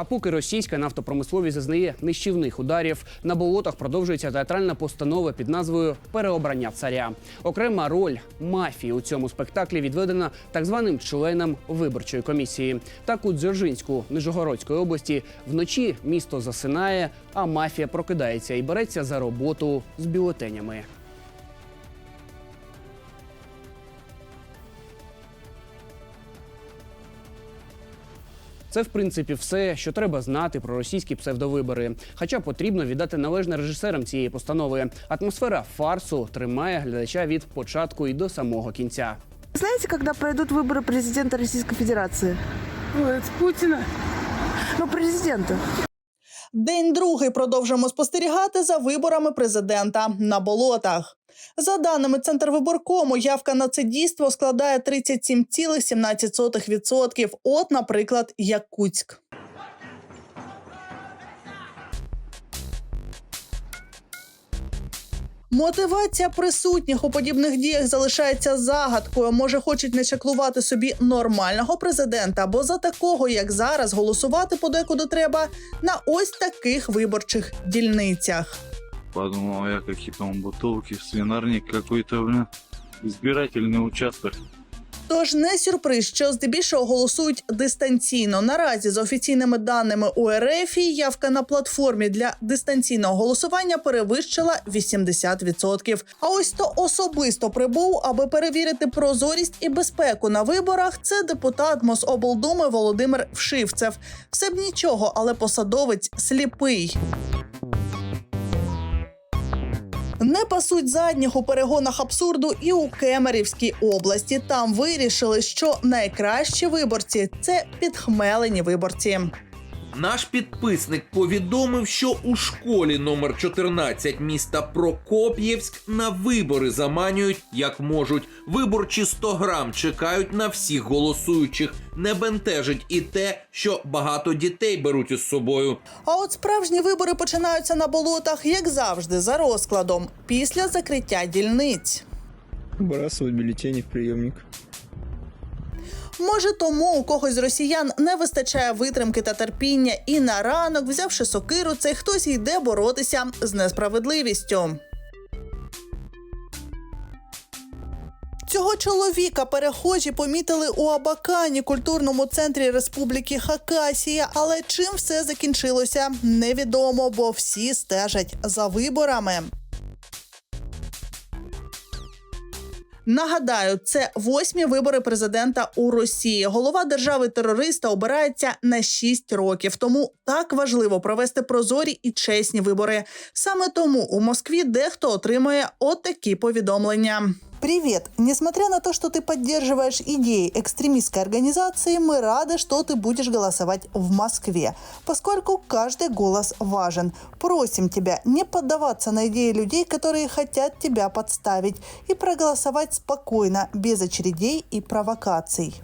А поки російська нафтопромисловість зазнає нищівних ударів, на болотах продовжується театральна постанова під назвою Переобрання царя. Окрема роль мафії у цьому спектаклі відведена так званим членам виборчої комісії. Так у Дзержинську Нижегородської області вночі місто засинає, а мафія прокидається і береться за роботу з бюлетенями. Це в принципі все, що треба знати про російські псевдовибори. Хоча потрібно віддати належне режисерам цієї постанови. Атмосфера фарсу тримає глядача від початку і до самого кінця. Знаете, когда пройдут выборы президента Российской Федерации? Ой, з Путіна. Ну, президента. День другий продовжуємо спостерігати за виборами президента на болотах. За даними Центрвиборкому, явка на це дійство складає 37,17%. От, наприклад, Якутськ. Мотивація присутніх у подібних діях залишається загадкою. Може, хочуть не чаклувати собі нормального президента, бо за такого, як зараз, голосувати подекуди треба на ось таких виборчих дільницях. Подумал я, какие там бутылки, свинарник какой-то, блин. Избирательный участок. Тож не сюрприз, що здебільшого голосують дистанційно. Наразі за офіційними даними у РФ явка на платформі для дистанційного голосування перевищила 80%. А ось хто особисто прибув, аби перевірити прозорість і безпеку на виборах. Це депутат Мособлдуми Володимир Вшивцев. Все б нічого, але посадовець сліпий. Не пасуть задніх у перегонах абсурду і у Кемерівській області. Там вирішили, що найкращі виборці це підхмелені виборці. Наш підписник повідомив, що у школі номер 14 міста Прокоп'євськ на вибори заманюють як можуть. Виборчі 100 грам чекають на всіх голосуючих. Не бентежить і те, що багато дітей беруть із собою. А от справжні вибори починаються на болотах, як завжди, за розкладом після закриття дільниць. Выбрасывать бюллетени в приемник. Може, тому у когось з росіян не вистачає витримки та терпіння, і на ранок, взявши сокиру, цей хтось йде боротися з несправедливістю. Цього чоловіка перехожі помітили у Абакані, культурному центрі Республіки Хакасія. Але чим все закінчилося, невідомо, бо всі стежать за виборами. Нагадаю, це восьмі вибори президента у Росії. Голова держави терориста обирається на 6 років. Тому так важливо провести прозорі і чесні вибори. Саме тому у Москві дехто отримує отакі повідомлення. Привет! Несмотря на то, что ты поддерживаешь идеи экстремистской организации, мы рады, что ты будешь голосовать в Москве, поскольку каждый голос важен. Просим тебя не поддаваться на идеи людей, которые хотят тебя подставить, и проголосовать спокойно, без очередей и провокаций.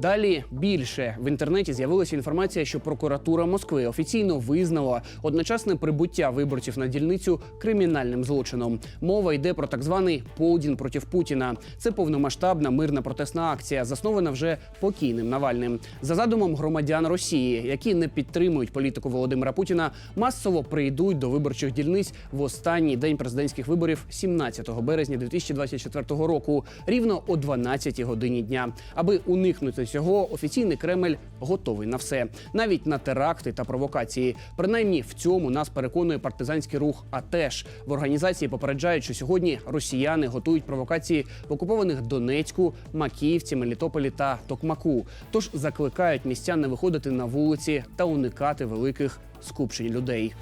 Далі більше в інтернеті з'явилася інформація, що прокуратура Москви офіційно визнала одночасне прибуття виборців на дільницю кримінальним злочином. Мова йде про так званий полдін проти Путіна. Це повномасштабна мирна протестна акція, заснована вже покійним Навальним. За задумом громадян Росії, які не підтримують політику Володимира Путіна, масово прийдуть до виборчих дільниць в останній день президентських виборів 17 березня 2024 року, рівно о 12 годині дня, аби уникнути цього офіційний Кремль готовий на все, навіть на теракти та провокації. Принаймні в цьому нас переконує партизанський рух. АТЕШ в організації попереджають, що сьогодні росіяни готують провокації в окупованих Донецьку, Макіївці, Мелітополі та Токмаку. Тож закликають містян не виходити на вулиці та уникати великих скупчень людей.